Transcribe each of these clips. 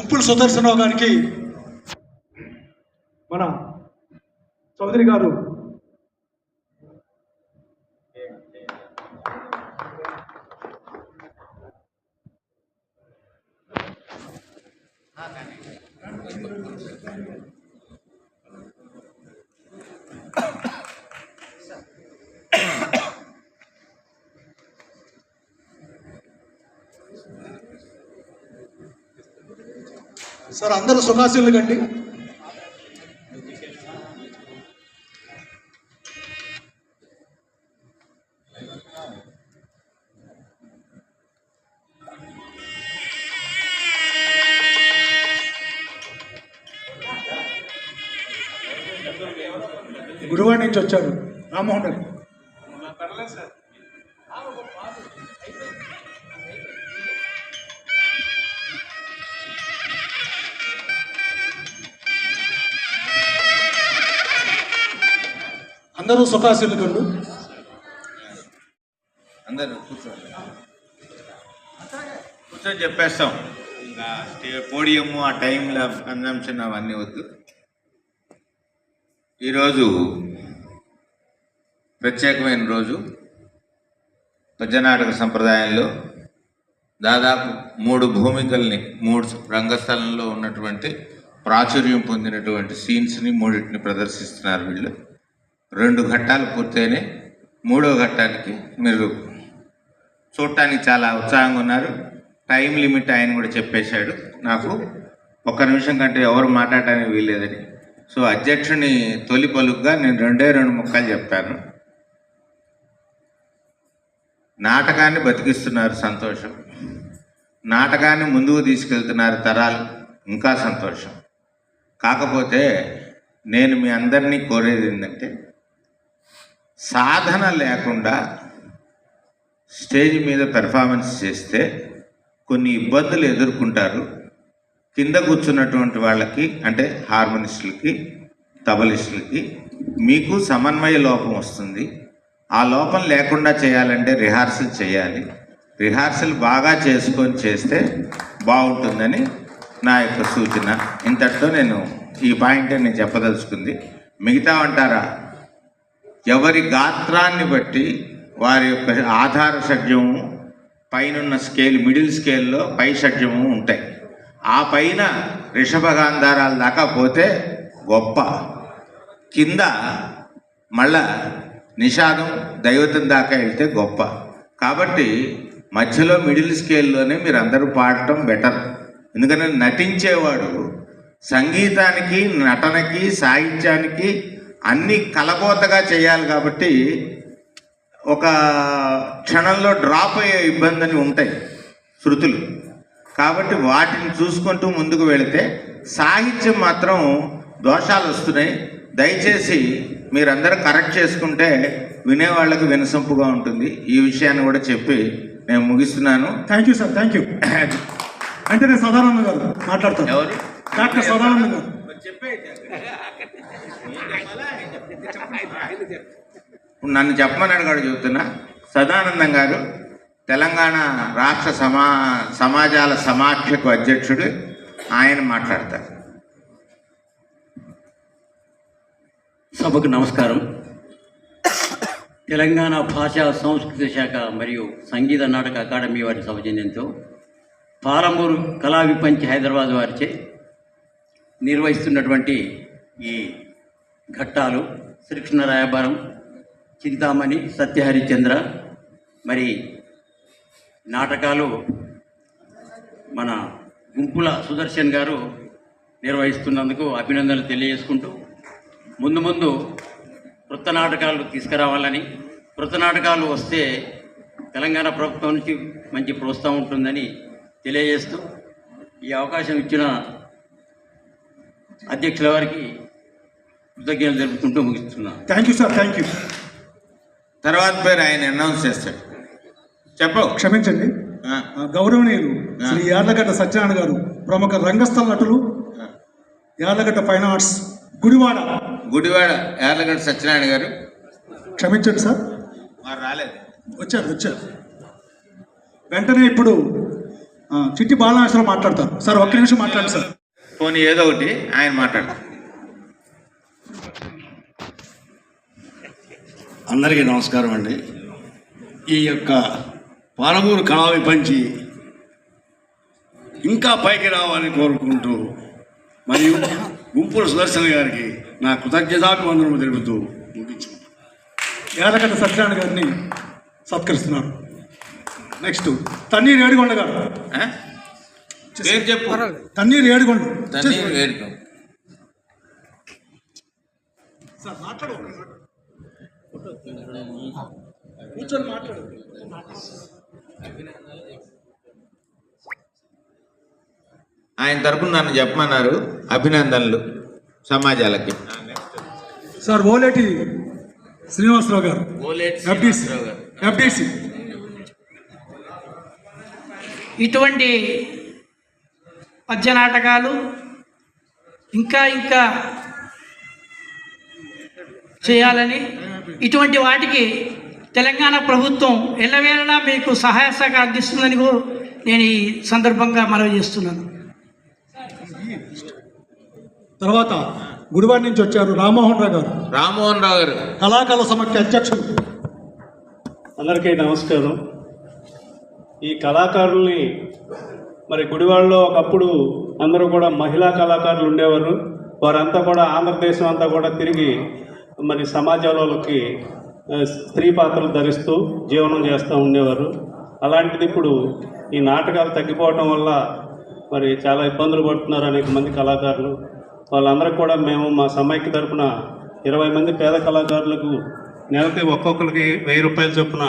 గుంపుల సుదర్శనరావు గారికి మన చౌదరి గారు. సార్ అందరూ సుఖాసీనులు కండి. గురువాడి నుంచి వచ్చారు. రామ్మోహన్ రెడ్డి. అందరూ అందరు కూర్చోండి. కూర్చొని చెప్పేస్తాం. ఇంకా పోడియము ఆ టైంలో కన్జంప్షన్ అవన్నీ వద్దు. ఈరోజు ప్రత్యేకమైన రోజు. పద్యనాటక సంప్రదాయంలో దాదాపు మూడు భూమికల్ని మూడు రంగస్థలంలో ఉన్నటువంటి ప్రాచుర్యం పొందినటువంటి సీన్స్ని మూడింటిని ప్రదర్శిస్తున్నారు వీళ్ళు. రెండు ఘట్టాలు పూర్తయినాయి. మూడో ఘట్టానికి మీరు చూడటానికి చాలా ఉత్సాహంగా ఉన్నారు. టైం లిమిట్ ఆయన కూడా చెప్పేశాడు. నాకు ఒక్క నిమిషం కంటే ఎవరు మాట్లాడటానికి వీల్లేదని. సో అధ్యక్షుని తొలి పలుకుగా నేను రెండే రెండు ముక్కలు చెప్తాను నాటకాన్ని బతికిస్తున్నారు సంతోషం. నాటకాన్ని ముందుకు తీసుకెళ్తున్నారు తరాలు ఇంకా సంతోషం. కాకపోతే నేను మీ అందరినీ కోరేది ఏంటంటే సాధన లేకుండా స్టేజ్ మీద పెర్ఫార్మెన్స్ చేస్తే కొన్ని ఇబ్బందులు ఎదుర్కొంటారు. కింద కూర్చున్నటువంటి వాళ్ళకి అంటే హార్మోనిస్టులకి తబలిస్టులకి మీకు సమన్వయ లోపం వస్తుంది. ఆ లోపం లేకుండా చేయాలంటే రిహార్సల్ చేయాలి. రిహార్సల్ బాగా చేసుకొని చేస్తే బాగుంటుందని నా యొక్క సూచన. ఇంతటితో నేను ఈ పాయింట్ నేను చెప్పదలుచుకుంది. మిగతా అంటారా? ఎవరి గాత్రాన్ని బట్టి వారి యొక్క ఆధార షడ్జము పైనున్న స్కేల్ మిడిల్ స్కేల్లో పై షడ్జము ఉంటాయి. ఆ పైన రిషభగాంధారాల దాకా పోతే గొప్ప. కింద మళ్ళా నిషాదం దైవతం దాకా వెళ్తే గొప్ప. కాబట్టి మధ్యలో మిడిల్ స్కేల్లోనే మీరు అందరూ పాడటం బెటర్. ఎందుకంటే నటించేవాడు సంగీతానికి నటనకి సాహిత్యానికి అన్ని కలబోతగా చేయాలి కాబట్టి ఒక క్షణంలో డ్రాప్ అయ్యే ఇబ్బందులు ఉంటాయి శృతులు. కాబట్టి వాటిని చూసుకుంటూ ముందుకు వెళితే సాహిత్యం మాత్రం దోషాలు వస్తున్నాయి. దయచేసి మీరందరూ కరెక్ట్ చేసుకుంటే వినేవాళ్ళకి వినసొంపుగా ఉంటుంది. ఈ విషయాన్ని కూడా చెప్పి నేను ముగిస్తున్నాను. Thank you sir thank you అంటే నేను సదానంద గారు మాట్లాడతాను. ఎవరు? డాక్టర్ సదానంద గారు. ఇప్పుడు నన్ను చెప్పమని అడిగాడు చెబుతున్నా సదానందం గారు తెలంగాణ రాష్ట్ర సమా సమాజాల సమాఖ్యకు అధ్యక్షుడు ఆయన మాట్లాడతారు. సభకు నమస్కారం. తెలంగాణ భాషా సంస్కృతి శాఖ మరియు సంగీత నాటక అకాడమీ వారి సౌజన్యంతో పాలమూరు కళా విపంచి హైదరాబాద్ వారిచే నిర్వహిస్తున్నటువంటి ఈ ఘట్టాలు శ్రీకృష్ణ రాయబారం చింతామణి సత్యహరిచంద్ర మరి నాటకాలు మన గుంపుల సుదర్శన్ గారు నిర్వహిస్తున్నందుకు అభినందనలు తెలియజేసుకుంటూ ముందు ముందు వృత్త నాటకాలు తీసుకురావాలని వృత్త నాటకాలు వస్తే తెలంగాణ ప్రభుత్వం నుంచి మంచి ప్రోత్సాహం ఉంటుందని తెలియజేస్తూ ఈ అవకాశం ఇచ్చిన అధ్యక్షుల వారికి కృతజ్ఞతలు జరుపుకుంటూ ముగిస్తున్నాను thank you sir thank you తర్వాత పేరు ఆయన అనౌన్స్ చేస్తాడు. చెప్పు. క్షమించండి. ఆ, గౌరవనీయులు శ్రీ యార్లగడ్డ సత్యనారాయణ గారు ప్రముఖ రంగస్థల నటులు. Yarlagadda fine arts Gudivada. Gudivada Yarlagadda Satyanarayana గారు. క్షమించండి సార్ వారు రాలేదు. వచ్చారు వచ్చారు. వెంటనే ఇప్పుడు ఆ, చిట్టి బాలనాశ్వరం మాట్లాడతారు. సార్ ఒక్క నిమిషం మాట్లాడండి సార్ పోనీ ఏదో ఒకటి ఆయన మాట్లాడతారు. అందరికీ నమస్కారం అండి. ఈ యొక్క పాలమూరు కళా విపంచి ఇంకా పైకి రావాలని కోరుకుంటూ మరియు గుంపుల సుదర్శన్ గారికి నా కృతజ్ఞతాభివందనము తెలుపుతూ ముగించుకుంటాను యాదగడ్డ సత్యనారాయణ గారిని సత్కరిస్తున్నారు. నెక్స్ట్ తన్నీరు ఏడుగొండ గారు. ఆ? పేరు చెప్పు. తన్నీరు ఏడుగొండ. తన్నీరు వేడుక సార్ మాట్లాడు. కూర్చొని మాట్లాడు. ఆయన తరపున నన్ను చెప్పమన్నారు అభినందనలు సమాజాలకి. సార్ ఓలేటి శ్రీనివాసరావు గారు. ఎఫ్డిసి. ఇటువంటి పద్య నాటకాలు ఇంకా ఇంకా చేయాలని ఇటువంటి వాటికి తెలంగాణ ప్రభుత్వం ఎల్లవేళలా మీకు సహాయ సహకారం అందిస్తుందని కూడా నేను ఈ సందర్భంగా మనవి చేస్తున్నాను. తర్వాత గుడివాడ నుంచి వచ్చారు రామ్మోహన్ రావు గారు. రామ్మోహన్ రావు గారు. కళాకాల సమాఖ్య అధ్యక్షులు అందరికీ నమస్కారం. ఈ కళాకారుల్ని మరి గుడివాడలో ఒకప్పుడు అందరూ కూడా మహిళా కళాకారులు ఉండేవారు. వారంతా కూడా ఆంధ్రదేశం అంతా కూడా తిరిగి మరి సమాజంలోకి స్త్రీ పాత్రలు ధరిస్తూ జీవనం చేస్తూ ఉండేవారు. అలాంటిది ఇప్పుడు ఈ నాటకాలు తగ్గిపోవటం వల్ల మరి చాలా ఇబ్బందులు పడుతున్నారు అనేక మంది కళాకారులు. వాళ్ళందరూ కూడా మేము మా సమైక్య తరపున ఇరవై మంది పేద కళాకారులకు నెలకి ఒక్కొక్కరికి వెయ్యి రూపాయలు చొప్పున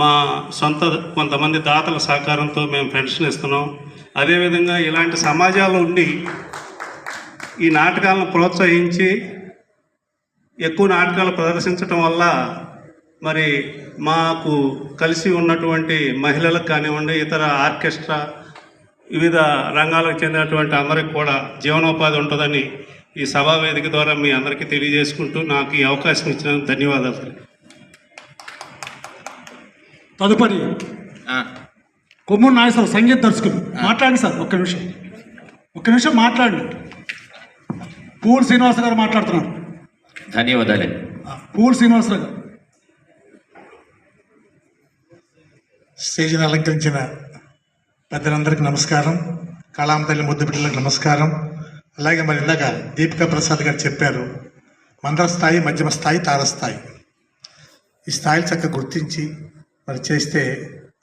మా సొంత కొంతమంది దాతల సహకారంతో మేము పెన్షన్ ఇస్తున్నాం. అదేవిధంగా ఇలాంటి సమాజాలు ఉండి ఈ నాటకాలను ప్రోత్సహించి ఎక్కువ నాటకాలు ప్రదర్శించటం వల్ల మరి మాకు కలిసి ఉన్నటువంటి మహిళలకు కానివ్వండి ఇతర ఆర్కెస్ట్రా వివిధ రంగాలకు చెందినటువంటి అందరికి కూడా జీవనోపాధి ఉంటుందని ఈ సభా వేదిక ద్వారా మీ అందరికీ తెలియజేసుకుంటూ నాకు ఈ అవకాశం ఇచ్చినందుకు ధన్యవాదాలు తదుపరి ఆ, కొమ్మూరు నాగేశ్వర సంగీత దర్శకులు మాట్లాడండి సార్ ఒక్క నిమిషం. ఒక్క నిమిషం మాట్లాడండి. పూల్ శ్రీనివాస గారు మాట్లాడుతున్నారు. ధన్యవాదాలు. పూల్ శ్రీనివాసరావు స్టేజ్ని అలంకరించిన పెద్దలందరికీ నమస్కారం. కళామ తల్లి ముద్దు బిడ్డలకు నమస్కారం. అలాగే మరి ఇందాక దీపికా ప్రసాద్ గారు చెప్పారు మందర స్థాయి మధ్యమ స్థాయి తారస్థాయి ఈ స్థాయిలు చక్కగా గుర్తించి మరి చేస్తే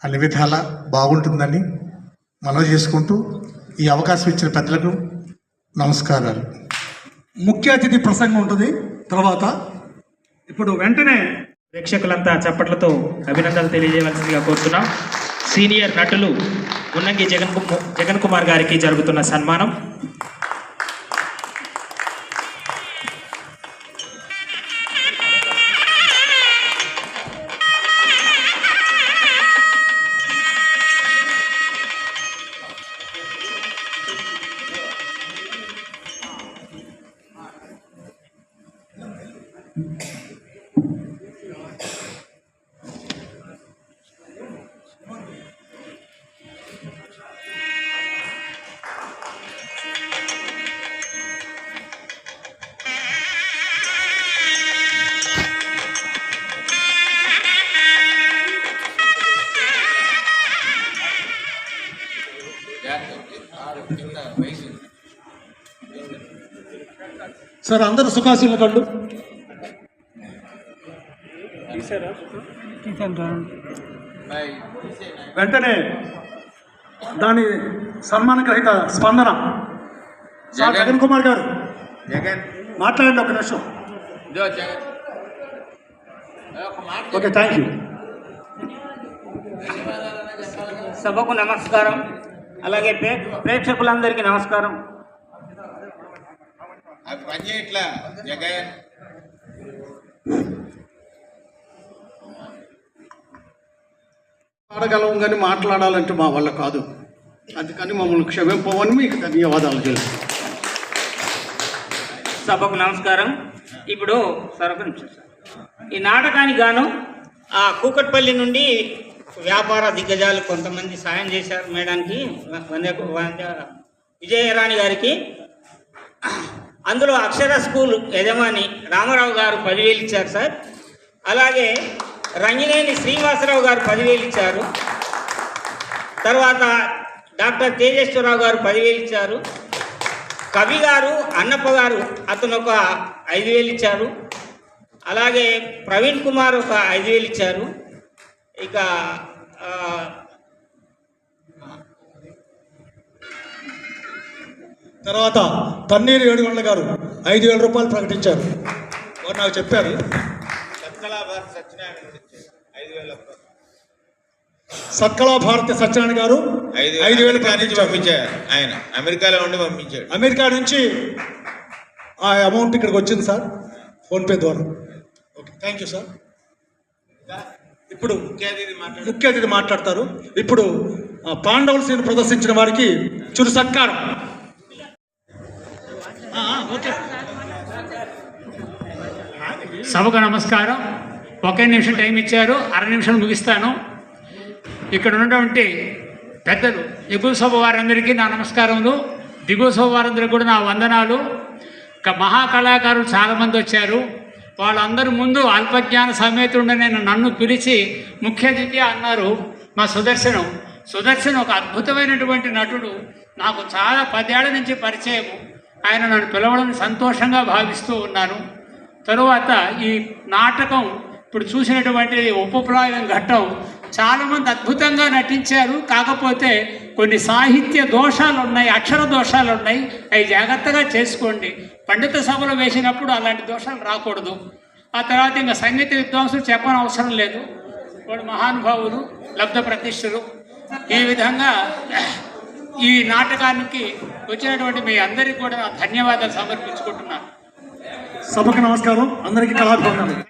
అన్ని విధాల బాగుంటుందని మనవి చేసుకుంటూ ఈ అవకాశం ఇచ్చిన పెద్దలకు నమస్కారాలు. ముఖ్య అతిథి ప్రసంగం ఉంటుంది. తర్వాత ఇప్పుడు వెంటనే ప్రేక్షకులంతా చప్పట్లతో అభినందనలు తెలియజేయవలసిందిగా కోరుతున్నాం. సీనియర్ నటులు మున్నంగి జగన్ కు- జగన్ కుమార్ గారికి జరుగుతున్న సన్మానం. సార్ అందరు సుఖాసీల కళ్ళు వెంటనే దాని సన్మాన గ్రహీత స్పందన. సార్ జగన్. కుమార్ గారు. జగన్. మాట్లాడండి ఒక నిమిషం. ఓకే థ్యాంక్ యూ సభకు నమస్కారం. అలాగే ప్రే ప్రేక్షకులందరికీ నమస్కారం. అది పని చేయట్లా జగన్ ఆడగలం కానీ మాట్లాడాలంటే మా వల్ల కాదు. అందుకని మమ్మల్ని క్షమింపవని మీకు ధన్యవాదాలు తెలుసు. సభకు నమస్కారం. ఇప్పుడు సరఫరా ఈ నాటకానికి గాను ఆ కూకట్పల్లి నుండి వ్యాపార దిగ్గజాలు కొంతమంది సాయం చేశారు మేడానికి. వంద వంద విజయరాణి గారికి. అందులో అక్షర స్కూల్ యజమాని రామారావు గారు పదివేలు ఇచ్చారు సార్. అలాగే రంగినేని శ్రీనివాసరావు గారు పదివేలు ఇచ్చారు. తర్వాత డాక్టర్ తేజేశ్వరరావు గారు పదివేలు ఇచ్చారు. కవి గారు అన్నప్ప గారు అతను ఒక ఐదు వేలు ఇచ్చారు. అలాగే ప్రవీణ్ కుమార్ ఒక ఐదు వేలు ఇచ్చారు. ఇక తర్వాత తన్నీరు ఏడుగొండ గారు ఐదు వేల రూపాయలు ప్రకటించారు. వారు నాకు చెప్పారు సత్కళా భారతి సత్యనారాయణ గారు ఐదు వేలు పంపించారు. ఆయన అమెరికాలో ఉండి పంపించాడు. అమెరికా నుంచి ఆ అమౌంట్ ఇక్కడికి వచ్చింది సార్. ఫోన్పే ద్వారా. Okay thank you sir. ఇప్పుడు ముఖ్య అతిథి మాట్లాడతారు. ఇప్పుడు పాండవుల సీన్ ప్రదర్శించిన వారికి చురు సత్కారం. సభకు నమస్కారం. ఒకే నిమిషం టైం ఇచ్చారు. అర నిమిషం ముగిస్తాను. ఇక్కడ ఉన్నటువంటి పెద్దలు ఎగువ సభ వారందరికీ నా నమస్కారములు. దిగువ సభ వారందరికీ కూడా నా వందనాలు. ఇక మహాకళాకారులు చాలామంది వచ్చారు. వాళ్ళందరి ముందు అల్పజ్ఞాన సమేతుడు నేను నన్ను పిలిచి ముఖ్య అతిథి అన్నారు మా సుదర్శనం. సుదర్శన్ ఒక అద్భుతమైనటువంటి నటుడు. నాకు చాలా పదేళ్ళ నుంచి పరిచయము. ఆయన నన్ను పిలవడం సంతోషంగా భావిస్తూ ఉన్నాను. తరువాత ఈ నాటకం ఇప్పుడు చూసినటువంటి ఉపప్రాయం ఘట్టం చాలామంది అద్భుతంగా నటించారు. కాకపోతే కొన్ని సాహిత్య దోషాలు ఉన్నాయి అక్షర దోషాలు ఉన్నాయి అవి జాగ్రత్తగా చేసుకోండి. పండిత సభలో వేసినప్పుడు అలాంటి దోషాలు రాకూడదు. ఆ తర్వాత ఇంకా సంగీత విద్వాంసులు చెప్పని అవసరం లేదు. వాడు మహానుభావులు లబ్ధ ప్రతిష్ఠులు. ఈ విధంగా ఈ నాటకానికి వచ్చినటువంటి మీ అందరికీ కూడా ధన్యవాదాలు సమర్పించుకుంటున్నాను. సభకు నమస్కారం. అందరికీ కళాభివందనాలు.